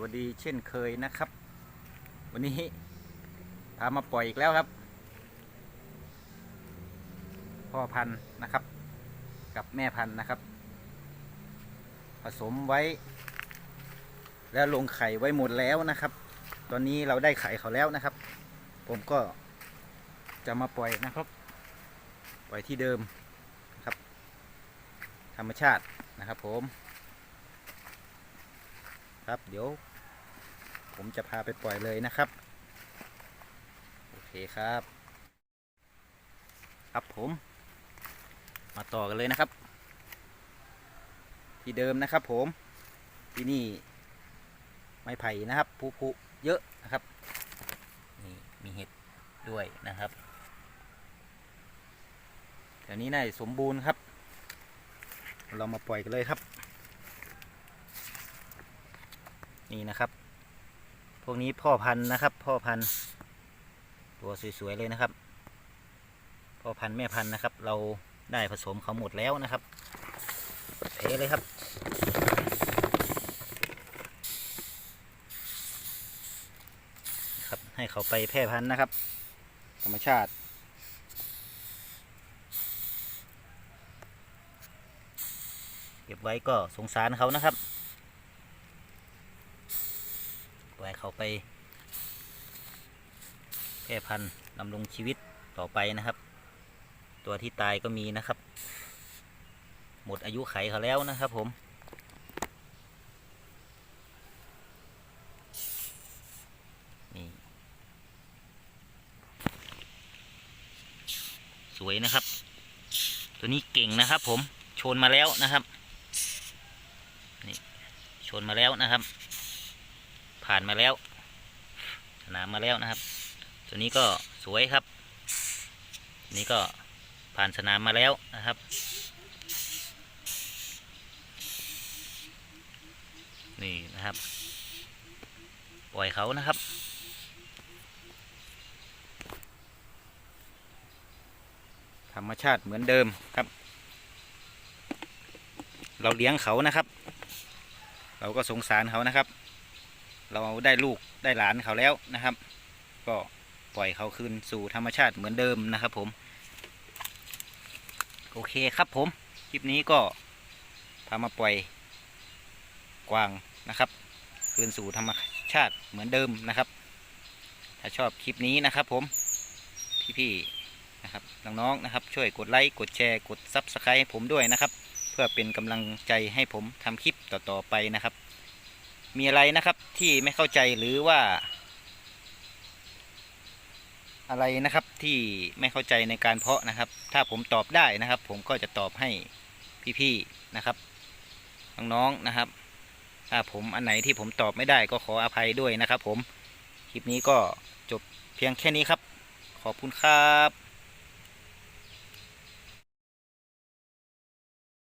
วัสดีเช่นเคยนะครับ วันนี้พามาปล่อยอีกแล้วครับ พ่อพันธุ์นะครับ กับแม่พันธุ์นะครับ ผสมไว้ แล้วลงไข่ไว้หมดแล้วนะครับ ตอนนี้เราได้ไข่เขาแล้วนะครับ ผมก็จะมาปล่อยนะครับ ปล่อยที่เดิมครับ ธรรมชาตินะครับผม ครับ เดี๋ยว ผมจะพาไปปล่อยเลยนะครับ โอเคครับ ครับผม มาต่อกันเลยนะครับ ที่เดิมนะครับผมที่นี่ไม้ไผ่นะครับผุผุเยอะนะครับนี่มีเห็ดด้วยนะครับแถวนี้น่าสมบูรณ์ครับ เรามาปล่อยกันเลยครับ นี่นะครับ พวกนี้พ่อพันธุ์นะครับ พ่อพันธุ์ตัวสวยๆเลยนะครับ พ่อพันธุ์แม่พันธุ์นะครับ เราได้ผสมเขาหมดแล้วนะครับเทเลยครับ ครับให้เขาไปแพร่พันธุ์นะครับ ธรรมชาติเก็บไว้ก็สงสารเขานะครับ ปล่อย เขาไปแพร่พันธุ์ดำรงชีวิตต่อไปนะครับ ตัวที่ตายก็มีนะครับ หมดอายุไขเขาแล้วนะครับผมนี่สวยนะครับ ตัวนี้เก่งนะครับ ผมชนมาแล้วนะครับนี่ชนมาแล้วนะครับ ผ่านมาแล้ว สนามมาแล้วนะครับ ตัวนี้ก็สวยครับ นี้ก็ผ่านสนามมาแล้วนะครับ นี่นะครับ ปล่อยเขานะครับธรรมชาติเหมือนเดิมครับ เราเลี้ยงเขานะครับ เราก็สงสารเขานะครับ เราได้ลูกได้หลานเขาแล้วนะครับ ก็ปล่อยเขาคืนสู่ธรรมชาติเหมือนเดิมนะครับ ผม โอเคครับผม คลิปนี้ก็พามาปล่อยกวางนะครับ คืนสู่ธรรมชาติเหมือนเดิมนะครับ ถ้าชอบคลิปนี้นะครับ ผมพี่ๆนะครับน้องๆนะครับ ช่วยกดไลค์กดแชร์กดซับสไครต์ให้ผมด้วยนะครับ เพื่อเป็นกำลังใจให้ผมทำคลิปต่อๆไปนะครับ มีอะไรนะครับที่ไม่เข้าใจหรือว่า อะไรนะครับที่ไม่เข้าใจในการเพาะนะครับ ถ้าผมตอบได้นะครับ ผมก็จะตอบให้พี่ๆนะครับน้องๆนะครับ ถ้าผมอันไหนที่ผมตอบไม่ได้ก็ขออภัยด้วยนะครับ ผมคลิปนี้ก็จบเพียงแค่นี้ครับ ขอบคุณครับ